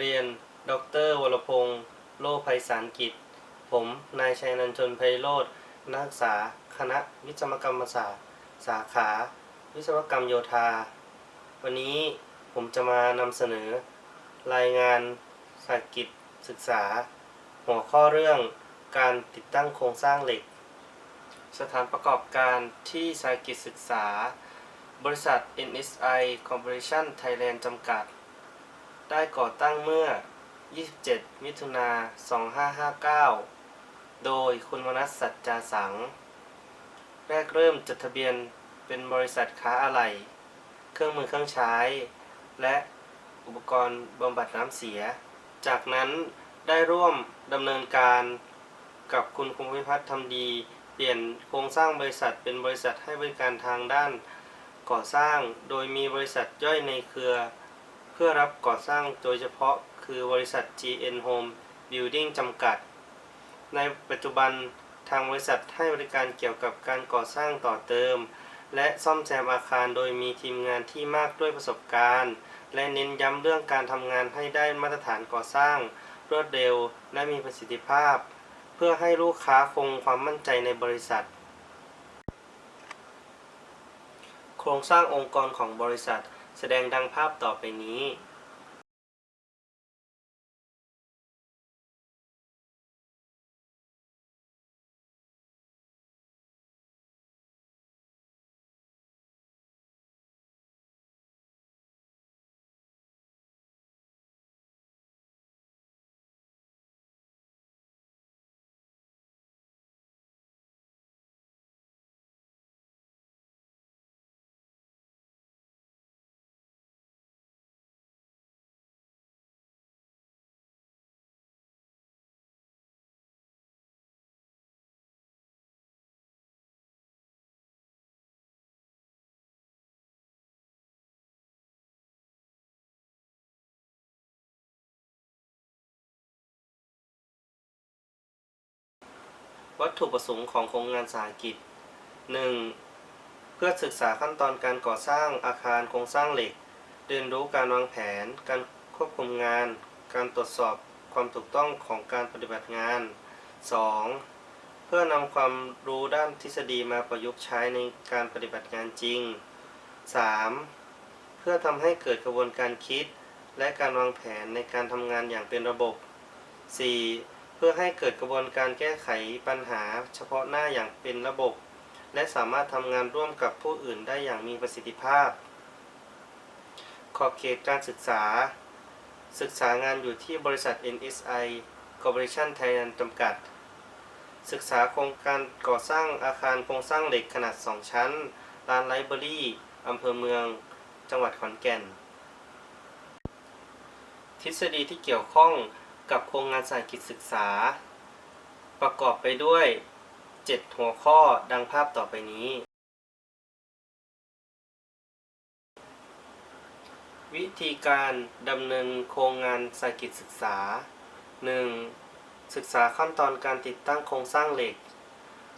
เรียน ดร วรพงศ์โลภัยสารกิจ ผม นายชัยนันทนไพโรธนักศึกษา คณะวิศวกรรมศาสตร์ สาขา วิศวกรรมโยธา วันนี้ผมจะมานำเสนอ รายงานสากิจศึกษา หัวข้อเรื่องการติดตั้งโครงสร้างเหล็ก สถานประกอบการที่สากิจศึกษา บริษัท NSI Corporation Thailand จำกัด ได้ก่อตั้งเมื่อ 27 มิถุนา 2559 โดยคุณมนัสสัจจาสัง แรกเริ่มจดทะเบียนเป็นบริษัทค้าอะไหล่เครื่องมือเครื่องใช้ และอุปกรณ์บำบัดน้ำเสีย จากนั้นได้ร่วมดำเนินการกับคุณภูมิพัฒน์ทำดี เปลี่ยนโครงสร้างบริษัทเป็นบริษัทให้บริการทางด้านก่อสร้าง โดยมีบริษัทย่อยในเครือ เพื่อรับก่อสร้างโดยเฉพาะคือบริษัท GN Home Building จำกัด ในปัจจุบันทางบริษัทให้บริการเกี่ยวกับการก่อสร้างต่อเติม และซ่อมแซมอาคารโดยมีทีมงานที่มากด้วยประสบการณ์ และเน้นย้ำเรื่องการทำงานให้ได้มาตรฐานก่อสร้าง รวดเร็วและมีประสิทธิภาพ เพื่อให้ลูกค้าคงความมั่นใจในบริษัท โครงสร้างองค์กรของบริษัท แสดงดังภาพต่อไปนี้ วัตถุประสงค์ของโครงงานสาหกิจ 1. เพื่อศึกษาขั้นตอนการก่อสร้างอาคารโครงสร้างเหล็ก เรียนรู้การวางแผน การควบคุมงาน การตรวจสอบความถูกต้องของการปฏิบัติงาน 2. เพื่อนำความรู้ด้านทฤษฎีมาประยุกต์ใช้ในการปฏิบัติงานจริง 3. เพื่อทำให้เกิดกระบวนการคิด และการวางแผนในการทำงานอย่างเป็นระบบ 4. เพื่อให้เกิดกระบวนการแก้ไขปัญหาเฉพาะหน้าอย่างเป็นระบบ และสามารถทำงานร่วมกับผู้อื่นได้อย่างมีประสิทธิภาพ ขอบเขตการศึกษา ศึกษางานอยู่ที่บริษัท NSI Corporation Thailand จำกัด ศึกษาโครงการก่อสร้างอาคารโครงสร้างเหล็กขนาด 2 ชั้นลานไลบรารีอำเภอเมือง จังหวัดขอนแก่น ทฤษฎีที่เกี่ยวข้อง กับโครงงานสาหกิจศึกษา ประกอบไปด้วย 7 หัวข้อดังภาพต่อไปนี้ วิธีการดำเนินโครงงานสาหกิจศึกษา 1. ศึกษาขั้นตอนการติดตั้งโครงสร้างเหล็ก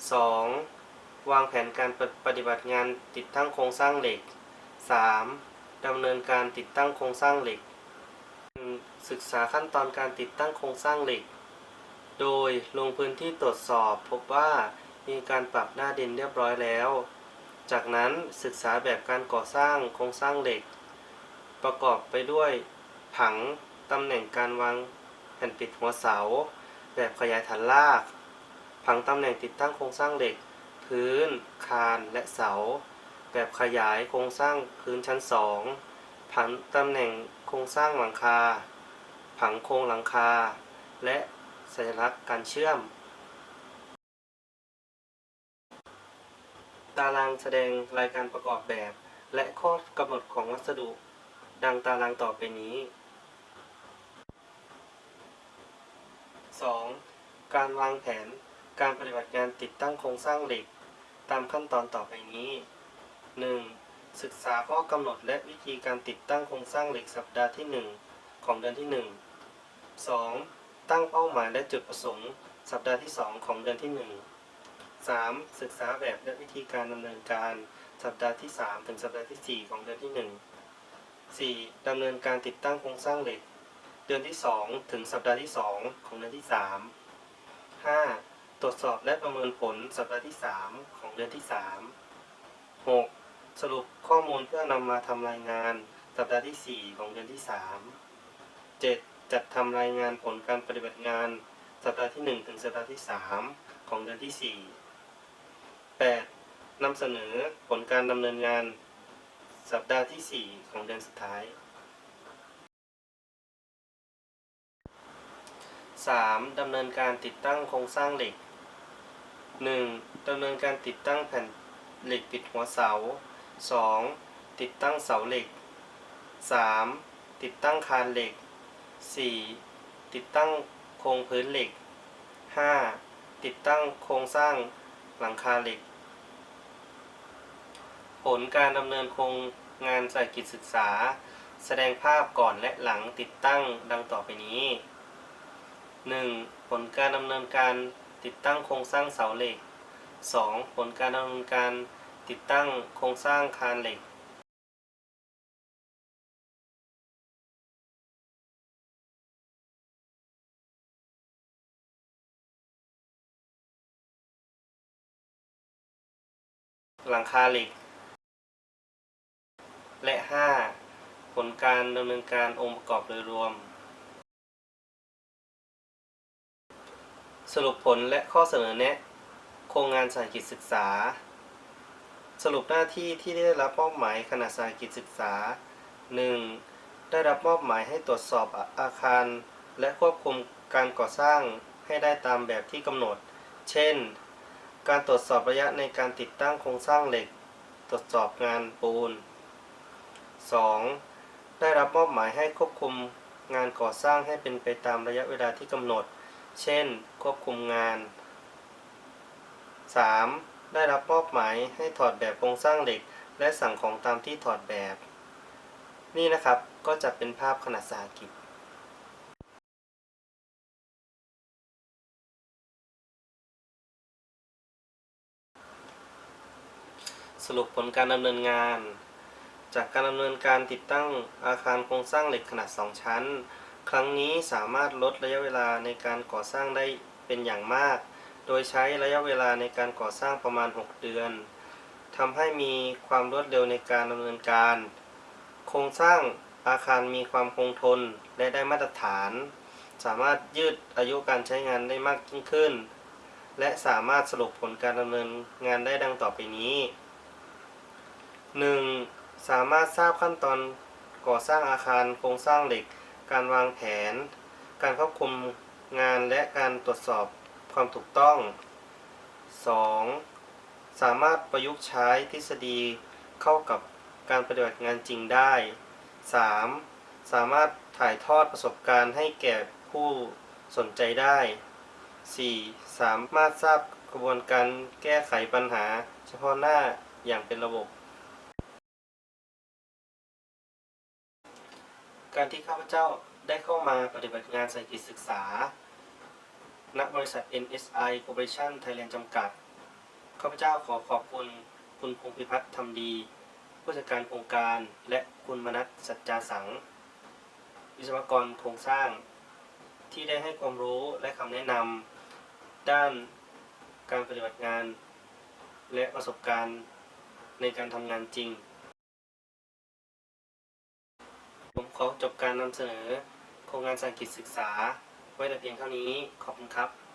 2. วางแผนการปฏิบัติงานติดตั้งโครงสร้างเหล็ก 3. ดำเนินการติดตั้งโครงสร้างเหล็ก ศึกษาขั้นตอนการติดตั้งโครงสร้างเหล็ก โดยลงพื้นที่ตรวจสอบพบว่ามีการปรับหน้าดินเรียบร้อยแล้ว จากนั้นศึกษาแบบการก่อสร้างโครงสร้างเหล็ก ประกอบไปด้วยผังตำแหน่งการวางแผ่นปิดหัวเสา แบบขยายฐานราก ผังตำแหน่งติดตั้งโครงสร้างเหล็ก พื้น คานและเสา แบบขยายโครงสร้างพื้นชั้น 2 ผังตำแหน่ง โครงสร้างหลังคา ผังโครงหลังคา และสัญลักษณ์การเชื่อม ตารางแสดงรายการประกอบแบบ และข้อกำหนดของวัสดุ ดังตารางต่อไปนี้ 2. การวางแผนการปฏิบัติงานติดตั้งโครงสร้างเหล็ก ตามขั้นตอนต่อไปนี้ 1. ศึกษาข้อกำหนดและวิธีการติดตั้งโครงสร้างเหล็กสัปดาห์ที่ 1 ของเดือนที่ 1 2. ตั้งเป้าหมายและจุดประสงค์ สัปดาห์ที่ 2 ของเดือนที่ 1 3. ศึกษาแบบและวิธีการดำเนินการสัปดาห์ที่ 3 ถึงสัปดาห์ที่ 4 ของเดือนที่ 1 4. ดำเนินการติดตั้งโครงสร้างเหล็ก เดือนที่ 2 ถึงสัปดาห์ที่ 2 ของเดือนที่ 3 5. ตรวจสอบและประเมินผลสัปดาห์ที่ 3 ของเดือนที่ 3 สรุปข้อมูลเพื่อนำมาทำรายงาน สัปดาห์ที่ 4 ของเดือนที่ 3 7. จัดทำรายงานผลการปฏิบัติงาน สัปดาห์ที่ 1 ถึงสัปดาห์ที่ 3 ของเดือนที่ 4 8. นำเสนอผลการดำเนินงาน สัปดาห์ที่ 4 ของเดือนสุดท้าย 3. ดำเนินการติดตั้งโครงสร้างเหล็ก 1. ดำเนินการติดตั้งแผ่นเหล็กปิดหัวเสา 2. ติดตั้งเสาเหล็ก 3. ติดตั้งคานเหล็ก 4. ติดตั้งโครงพื้นเหล็ก 5. ติดตั้งโครงสร้างหลังคาเหล็ก ผลการดำเนินโครงงานสายกิจศึกษา แสดงภาพก่อนและหลังติดตั้งดังต่อไปนี้ 1. ผลการดำเนินการติดตั้งโครงสร้างเสาเหล็ก 2. ผลการดำเนินการ ติดตั้งโครงสร้างคานเหล็กหลังคาเหล็ก และ 5. ผลการดำเนินการองค์ประกอบโดยรวม สรุปผลและข้อเสนอแนะ โครงงานสายกิจศึกษา สรุปหน้าที่ที่ได้รับมอบหมายขณะสายกิจศึกษา 1. ได้รับมอบหมายให้ตรวจสอบอาคาร และควบคุมการก่อสร้างให้ได้ตามแบบที่กำหนด เช่น การตรวจสอบระยะในการติดตั้งโครงสร้างเหล็ก ตรวจสอบงานปูน 2. ได้รับมอบหมายให้ควบคุมงานก่อสร้างให้เป็นไปตามระยะเวลาที่กำหนด เช่น ควบคุมงาน 3. ได้รับมอบหมายให้ถอดแบบโครงสร้างเหล็ก และสั่งของตามที่ถอดแบบ นี่นะครับก็จะเป็นภาพขนาดสาหกิจสรุปผลการดำเนินงาน จากการดำเนินการติดตั้งอาคารโครงสร้างเหล็กขนาด 2 ชั้น ครั้งนี้สามารถลดระยะเวลาในการก่อสร้างได้เป็นอย่างมาก โดยใช้ระยะเวลาในการก่อสร้างประมาณ 6 เดือนทำให้มีความรวดเร็วในการดำเนินการ โครงสร้างอาคารมีความคงทนและได้มาตรฐาน สามารถยืดอายุการใช้งานได้มากยิ่งขึ้น และสามารถสรุปผลการดำเนินงานได้ดังต่อไปนี้ 1. สามารถทราบขั้นตอนก่อสร้างอาคารโครงสร้างเหล็ก การวางแผน การควบคุมงานและการตรวจสอบ ความถูกต้อง 2. สามารถประยุกต์ใช้ทฤษฎีเข้ากับการปฏิบัติงานจริงได้ 3. สามารถถ่ายทอดประสบการณ์ให้แก่ผู้สนใจได้ 4. สามารถทราบกระบวนการแก้ไขปัญหา เฉพาะหน้าอย่างเป็นระบบ การที่ข้าพเจ้าได้เข้ามาปฏิบัติงานสายกิจศึกษา ณบริษัท NSI Corporation Thailand จำกัด ข้าพเจ้าขอขอบคุณคุณพงพิพัฒน์ทำดี ผู้จัดการโครงการและคุณมนัสสัจจาสัง วิศวกรโครงสร้าง ที่ได้ให้ความรู้และคำแนะนำด้านการปฏิบัติงาน และประสบการณ์ในการทำงานจริง ผมขอจบการนำเสนอโครงงานสายกิจศึกษา ไว้แต่เพียงเท่านี้ขอบคุณครับ